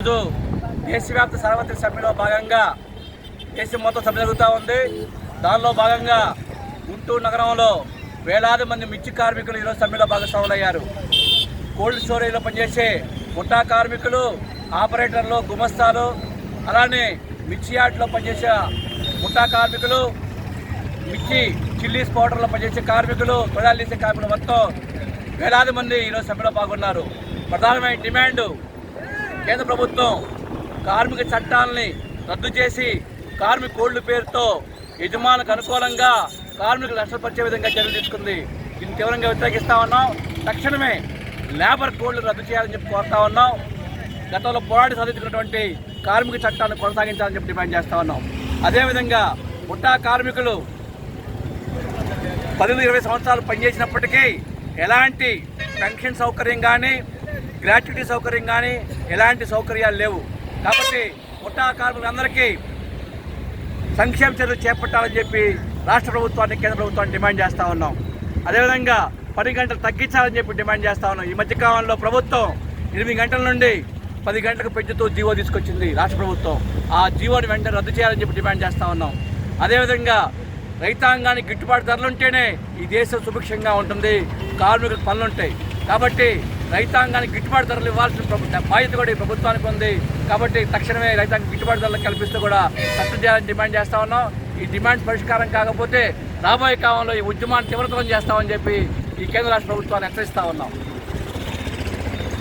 ఈరోజు దేశవ్యాప్త సార్వత్రిక సమ్మెలో భాగంగా దేశం మొత్తం సమ్మె జరుగుతూ ఉంది. దానిలో భాగంగా గుంటూరు నగరంలో వేలాది మంది మిర్చి కార్మికులు ఈరోజు సమ్మెలో భాగస్వాములయ్యారు. కోల్డ్ స్టోరేజ్లో పనిచేసే ముఠా కార్మికులు ఆపరేటర్లు గుమస్తాలు అలానే మిర్చి యార్డ్లో పనిచేసే ముఠా కార్మికులు మిర్చి చిల్లీస్ పౌడర్లో పనిచేసే కార్మికులు తొడాలు తీసే కార్మికులు మొత్తం వేలాది మంది ఈరోజు సమ్మెలో పాల్గొన్నారు. ప్రధానమైన డిమాండ్ కేంద్ర ప్రభుత్వం కార్మిక చట్టాలని రద్దు చేసి కార్మిక కోడ్ల పేరుతో యజమానులకు అనుకూలంగా కార్మికులు నష్టపరిచే విధంగా చర్యలు తీసుకుంది. దీన్ని తీవ్రంగా వ్యతిరేకిస్తా ఉన్నాం. తక్షణమే లేబర్ కోడ్లు రద్దు చేయాలని చెప్పి కోరుతా ఉన్నాం. గతంలో పోరాడి సాధించుకున్నటువంటి కార్మిక చట్టాన్ని కొనసాగించాలని చెప్పి డిమాండ్ చేస్తా ఉన్నాం. అదేవిధంగా ముఠా కార్మికులు పది ఇరవై సంవత్సరాలు పనిచేసినప్పటికీ ఎలాంటి పెన్షన్ సౌకర్యం కానీ గ్రాట్యుటీ సౌకర్యం కానీ ఎలాంటి సౌకర్యాలు లేవు. కాబట్టి ముఠా కార్మికులందరికీ సంక్షేమ చర్యలు చేపట్టాలని చెప్పి రాష్ట్ర ప్రభుత్వాన్ని కేంద్ర ప్రభుత్వాన్ని డిమాండ్ చేస్తూ ఉన్నాం. అదేవిధంగా పది గంటలు తగ్గించాలని చెప్పి డిమాండ్ చేస్తూ ఉన్నాం. ఈ మధ్యకాలంలో ప్రభుత్వం ఎనిమిది గంటల నుండి పది గంటలకు పెంచుతూ జీవో తీసుకొచ్చింది రాష్ట్ర ప్రభుత్వం. ఆ జీవోని వెంటనే రద్దు చేయాలని చెప్పి డిమాండ్ చేస్తూ ఉన్నాం. అదేవిధంగా రైతాంగానికి గిట్టుబాటు ధరలు ఉంటేనే ఈ దేశం సుభిక్షంగా ఉంటుంది. కార్మికులకు పనులు ఉంటాయి కాబట్టి రైతాంగానికి గిట్టుబాటు ధరలు ఇవ్వాల్సిన ప్రభుత్వం బాధ్యత కూడా ఈ ప్రభుత్వానికి ఉంది. కాబట్టి తక్షణమే రైతాంగం గిట్టుబాటు ధరలు కల్పిస్తూ కూడా చట్టం చేయాలని డిమాండ్ చేస్తా ఉన్నాం. ఈ డిమాండ్ పరిష్కారం కాకపోతే రాబోయే కాలంలో ఈ ఉద్యమాన్ని తీవ్రతరం చేస్తామని చెప్పి ఈ కేంద్ర రాష్ట్ర ప్రభుత్వాన్ని హెచ్చరిస్తా ఉన్నాం.